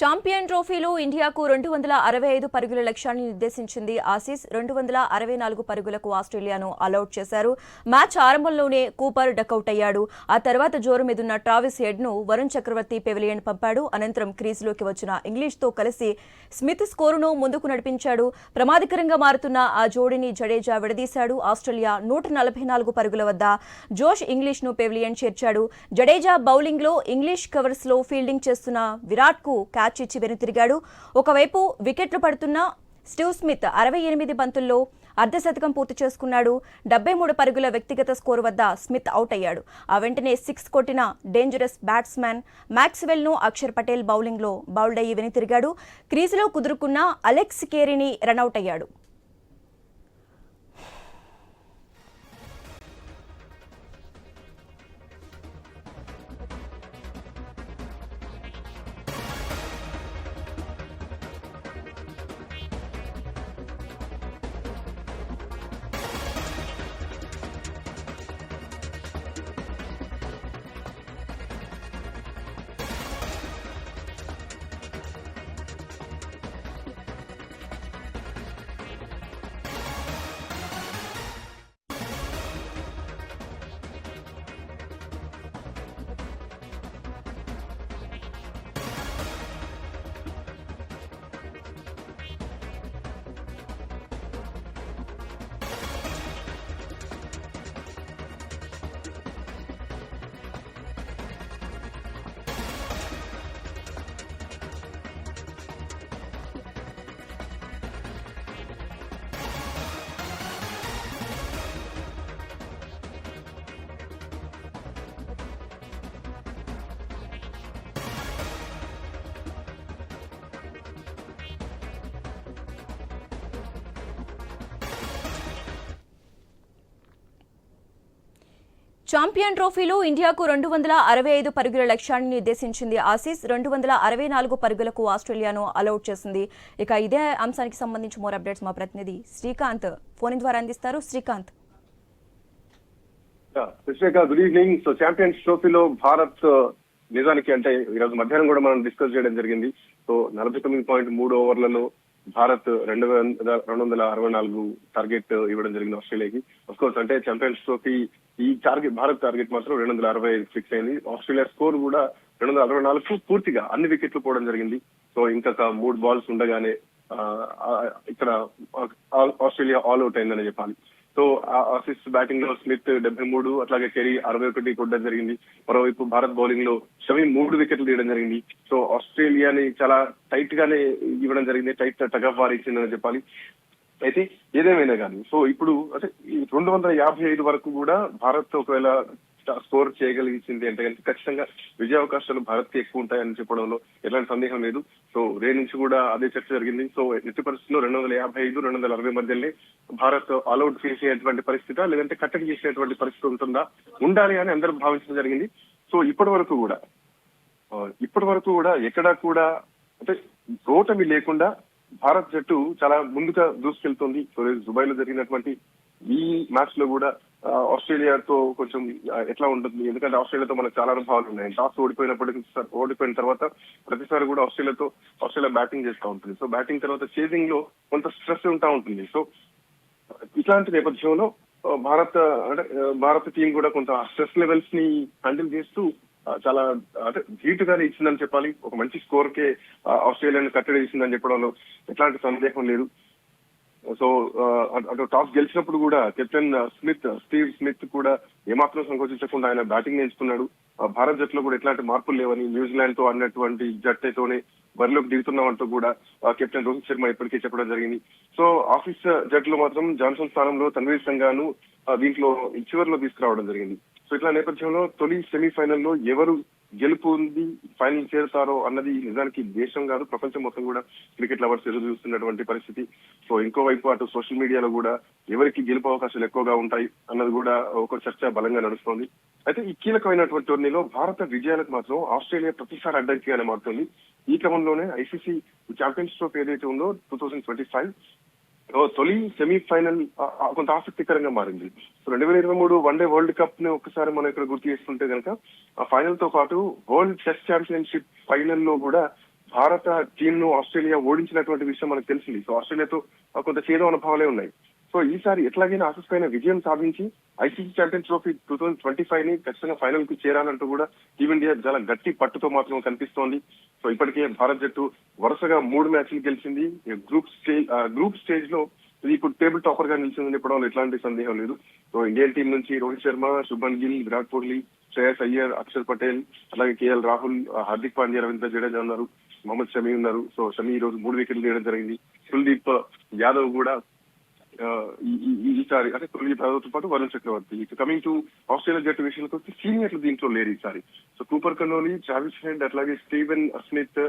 Champion ట్రోఫీలో ఇండియాకు రెండు వందల అరవై ఐదు పరుగుల లక్ష్యాన్ని నిర్దేశించింది ఆసీస్. రెండు వందల అరవై నాలుగు పరుగులకు ఆస్ట్రేలియాను అలౌట్ చేశారు. మ్యాచ్ ఆరంభంలోనే కూపర్ డకౌట్ అయ్యాడు. ఆ తర్వాత జోరు మీదున్న ట్రావిస్ హెడ్ను వరుణ్ చక్రవర్తి పెవిలియన్ పంపాడు. అనంతరం క్రీజులోకి వచ్చిన ఇంగ్లీష్తో కలిసి స్మిత్ స్కోరును ముందుకు నడిపించాడు. ప్రమాదకరంగా మారుతున్న ఆ జోడిని జడేజా విడదీశాడు. ఆస్ట్రేలియా నూట నలభై నాలుగు పరుగుల వద్ద జోష్ ఇంగ్లీష్ను పెవిలియన్ చేర్చాడు. జడేజా బౌలింగ్లో ఇంగ్లీష్ కవర్స్లో ఫీల్డింగ్ చేస్తున్న విరాట్కు క్యాచ్ ఇచ్చి వెనుతిరిగాడు. ఒకవైపు వికెట్లు పడుతున్న స్టీవ్ స్మిత్ అరవై ఎనిమిది బంతుల్లో అర్ధశతకం పూర్తి చేసుకున్నాడు. డెబ్బై మూడు పరుగుల వ్యక్తిగత స్కోరు వద్ద స్మిత్ అవుట్ అయ్యాడు. ఆ వెంటనే సిక్స్ కొట్టిన డేంజరస్ బ్యాట్స్మెన్ మ్యాక్స్వెల్ను అక్షర్ పటేల్ బౌలింగ్లో బౌల్డ్ అయ్యి వెనుతిరిగాడు. క్రీజులో కుదురుకున్న అలెక్స్ కేరీని రనౌట్ అయ్యాడు. ఛాంపియన్ ట్రోఫీలో ఇండియాకు రెండు వందల అరవై ఐదు పరుగుల లక్ష్యాన్ని నిర్దేశించింది ఆసీస్ రెండు వందల అరవై నాలుగు పరుగులకు ఆస్ట్రేలియాను అలౌట్ చేసింది. ఇక ఇదే అంశానికి సంబంధించి మోర్ అప్డేట్స్ మా ప్రతినిధి శ్రీకాంత్ ఫోన్ ద్వారా అందిస్తారు. Srikanth. Good evening so champions ట్రోఫీలో భారత్ uh, నిజానికి అంటే ఈరోజు మధ్యాహ్నం కూడా మనం డిస్కస్ చేయడం జరిగింది. సో నలభై తొమ్మిది పాయింట్ మూడు ఓవర్లలో భారత్ రెండు వందల రెండు వందల అరవై నాలుగు టార్గెట్ ఇవ్వడం జరిగింది ఆస్ట్రేలియాకి. కోర్స్ అంటే ఛాంపియన్స్ ట్రోఫీ ఈ టార్గెట్ భారత్ టార్గెట్ మాత్రం రెండు వందల అరవై ఫిక్స్ అయింది. ఆస్ట్రేలియా స్కోర్ కూడా రెండు వందల అరవై నాలుగు పూర్తిగా అన్ని వికెట్లు పోవడం జరిగింది. సో ఇంకొక మూడు బాల్స్ ఉండగానే ఇక్కడ ఆస్ట్రేలియా ఆల్ అవుట్ అయిందని చెప్పాలి. సో ఆసీస్ బ్యాటింగ్లో స్మిత్ డెబ్బై మూడు అట్లాగే కెరీ అరవై ఒకటి కొట్టడం జరిగింది. మరోవైపు భారత్ బౌలింగ్లో షమి మూడు వికెట్లు తీయడం జరిగింది. సో ఆస్ట్రేలియాని చాలా టైట్ గానే ఇవ్వడం జరిగింది. టైట్ టగఫ్ వార్ ఇచ్చిందని చెప్పాలి. అయితే ఏదేమైనా కానీ సో ఇప్పుడు అంటే ఈ రెండు వందల యాభై ఐదు వరకు కూడా భారత్ ఒకవేళ స్కోర్ చేయగలిగించింది అంటే కనుక ఖచ్చితంగా విజయ అవకాశాలు భారత్కి ఎక్కువ ఉంటాయని చెప్పడంలో ఎలాంటి సందేహం లేదు. సో రే నుంచి కూడా అదే చర్చ జరిగింది. సో ఎట్టి పరిస్థితుల్లో రెండు వందల యాభై ఐదు రెండు వందల అరవై మధ్యలోనే భారత్ ఆల్అౌట్ చేసేటువంటి పరిస్థితి లేదంటే కట్టడి చేసేటువంటి పరిస్థితి ఉంటుందా? ఉండాలి అని అందరూ భావించడం జరిగింది. సో ఇప్పటి వరకు కూడా ఇప్పటి వరకు కూడా ఎక్కడా కూడా అంటే ఓటమి లేకుండా భారత్ జట్టు చాలా ముందుగా దూసుకెళ్తుంది. దుబాయ్లో జరిగినటువంటి ఈ మ్యాచ్లో కూడా ఆస్ట్రేలియాతో కొంచెం ఎట్లా ఉంటుంది? ఎందుకంటే ఆస్ట్రేలియాతో మనకు చాలా అనుభవాలు ఉన్నాయి. టాస్ ఓడిపోయినప్పటికీ ఓడిపోయిన తర్వాత ప్రతిసారి కూడా ఆస్ట్రేలియాతో ఆస్ట్రేలియా బ్యాటింగ్ చేస్తూ ఉంటుంది. సో బ్యాటింగ్ తర్వాత చేసింగ్లో కొంత స్ట్రెస్ ఉంటా ఉంటుంది. సో ఇట్లాంటి నేపథ్యంలో భారత్ అంటే భారత టీం కూడా కొంత స్ట్రెస్ లెవెల్స్ని హ్యాండిల్ చేస్తూ చాలా అంటే ధీటుగానే ఇచ్చిందని చెప్పాలి. ఒక మంచి స్కోర్ కే ఆ, ఆస్ట్రేలియాను కట్టడి చేసిందని చెప్పడంలో ఎట్లాంటి సందేహం లేదు. సో అటు- టాస్ గెలిచినప్పుడు కూడా కెప్టెన్ స్మిత్ స్టీవ్ స్మిత్ కూడా ఏమాత్రం సంకోచించకుండా ఆయన బ్యాటింగ్ నేర్చుకున్నాడు. ఆ, భారత్ జట్టులో కూడా ఎట్లాంటి మార్పులు లేవని న్యూజిలాండ్తో అన్నటువంటి జట్టుతోనే బరిలోకి దిగుతున్నామంటూ కూడా కెప్టెన్ రోహిత్ శర్మ ఇప్పటికే చెప్పడం జరిగింది. సో ఆఫీస్ జట్టులో మాత్రం జాన్సన్ స్థానంలో తన్వీర్ సంఘాను దీంట్లో చివరిలో తీసుకురావడం జరిగింది. సో ఇట్లా నేపథ్యంలో తొలి సెమీఫైనల్లో ఎవరు గెలుపు ఉంది ఫైనల్ చేరుతారో అన్నది నిజానికి దేశం కాదు ప్రపంచం మొత్తం కూడా క్రికెట్ లవర్స్ ఎదురు చూస్తున్నటువంటి పరిస్థితి. సో ఇంకోవైపు అటు సోషల్ మీడియాలో కూడా ఎవరికి గెలుపు అవకాశాలు ఎక్కువగా ఉంటాయి అన్నది కూడా ఒక చర్చ బలంగా నడుస్తోంది. అయితే ఈ కీలకమైనటువంటి టోర్నీలో భారత విజయాలకు మాత్రం ఆస్ట్రేలియా ప్రతిసారి అడ్డంకిగానే మారుతుంది. ఈ క్రమంలోనే ఐసీసీ ఛాంపియన్స్ ట్రోఫీ ఏదైతే ఉందో టూ థౌసండ్ ట్వంటీ ఫైవ్ తొలి సెమీఫైనల్ కొంత ఆసక్తికరంగా మారింది. సో రెండు వేల ఇరవై మూడు వన్ డే వరల్డ్ కప్ని ఒకసారి మనం ఇక్కడ గుర్తు చేసుకుంటే కనుక ఆ ఫైనల్తో పాటు వరల్డ్ టెస్ట్ ఛాంపియన్షిప్ ఫైనల్లో కూడా భారత టీమ్ను ఆస్ట్రేలియా ఓడించినటువంటి విషయం మనకు తెలిసింది. సో ఆస్ట్రేలియాతో కొంత చేదు అనుభవాలే ఉన్నాయి. సో ఈసారి ఎట్లాగైనా ఆసీస్ పైన విజయం సాధించి ICC champions trophy two thousand twenty ఫైవ్ని ఖచ్చితంగా ఫైనల్కు చేరాలంటూ కూడా టీమిండియా చాలా గట్టి పట్టుతో మాత్రం కనిపిస్తోంది. సో ఇప్పటికే భారత్ జట్టు వరుసగా మూడు మ్యాచ్లు గెలిచింది. గ్రూప్ స్టేజ్ గ్రూప్ స్టేజ్లో ఇది ఇప్పుడు టేబుల్ టాపర్గా నిలిచిందని చెప్పడం ఎట్లాంటి సందేహం లేదు. సో ఇండియన్ టీం నుంచి రోహిత్ శర్మ శుభన్ గిల్ విరాట్ కోహ్లీ శ్రేయస్ అయ్యర్ అక్షర్ పటేల్ అలాగే కేఎల్ రాహుల్ హార్దిక్ పాండ్యా రవీంద్ర జడేజా ఉన్నారు మొహమ్మద్ షమీ ఉన్నారు. సో షమీ ఈ రోజు మూడు వికెట్లు తీయడం జరిగింది. కుల్దీప్ యాదవ్ కూడా ఈసారి అంటే కుల్దీప్ యాదవ్తో పాటు వరుణ్ చక్రవర్తి ఇక కమింగ్ టు ఆస్ట్రేలియా జట్టు విషయానికి వస్తే సీనియర్లు దీంట్లో లేరు ఈసారి సో కూపర్ కన్నోలి చావిస్ హెడ్ అట్లాగే స్టీవెన్ స్మిత్ ఆ,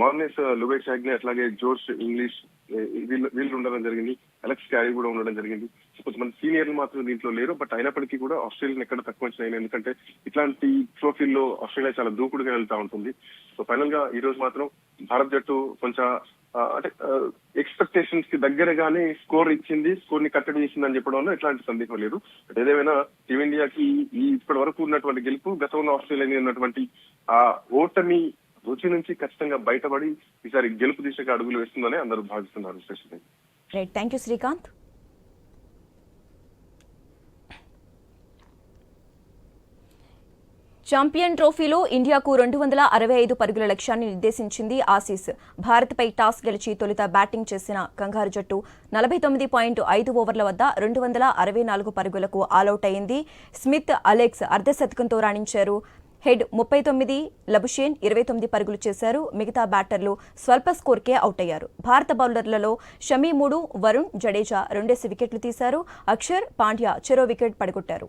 మార్నిస్ లుబేష్ అగ్ని అట్లాగే జోష్ ఇంగ్లీష్ వీళ్ళు వీళ్ళు ఉండడం జరిగింది. అలెక్స్ క్యారీ కూడా ఉండడం జరిగింది. కొంతమంది సీనియర్లు మాత్రం దీంట్లో లేరు. బట్ అయినప్పటికీ కూడా ఆస్ట్రేలియా ఎక్కడ తక్కువ వచ్చినాయి. ఎందుకంటే ఇట్లాంటి ట్రోఫీల్లో ఆస్ట్రేలియా చాలా దూకుడుగా వెళ్తా ఉంటుంది. సో ఫైనల్గా ఈ రోజు మాత్రం భారత్ జట్టు కొంచెం అంటే ఎక్స్పెక్టేషన్స్కి దగ్గరగానే స్కోర్ ఇచ్చింది. స్కోర్ని కట్టడి చేసిందని చెప్పడంలో ఎట్లాంటి సందేహం లేదు. బట్ ఏదేమైనా టీమిండియాకి ఈ ఇప్పటి వరకు ఉన్నటువంటి గెలుపు గతంలో ఆస్ట్రేలియా ఉన్నటువంటి ఆ ఓటమి రుచి నుంచి ఖచ్చితంగా బయటపడి ఈసారి గెలుపు దిశగా అడుగులు వేస్తుందని అందరూ భావిస్తున్నారు Sashi right thank you Srikanth champion ట్రోఫీలో ఇండియాకు రెండు వందల అరవై ఐదు పరుగుల లక్ష్యాన్ని నిర్దేశించింది ఆసీస్. భారత్పై టాస్ గెలిచి తొలుత బ్యాటింగ్ చేసిన కంగారు జట్టు నలభై తొమ్మిది పాయింట్ ఐదు ఓవర్ల వద్ద రెండు వందల అరవై నాలుగు పరుగులకు ఆలౌట్ అయింది. స్మిత్ అలెక్స్ అర్ధశతకంతో రాణించారు. హెడ్ ముప్పై తొమ్మిది లబుషేన్ ఇరవై తొమ్మిది పరుగులు చేశారు. మిగతా బ్యాటర్లు స్వల్ప స్కోర్కే అవుట్ అయ్యారు భారత బౌలర్లలో షమీ మూడు వరుణ్ జడేజా రెండేసి వికెట్లు తీశారు. అక్షర్ పాండ్యా చెరో వికెట్ పడగొట్టారు.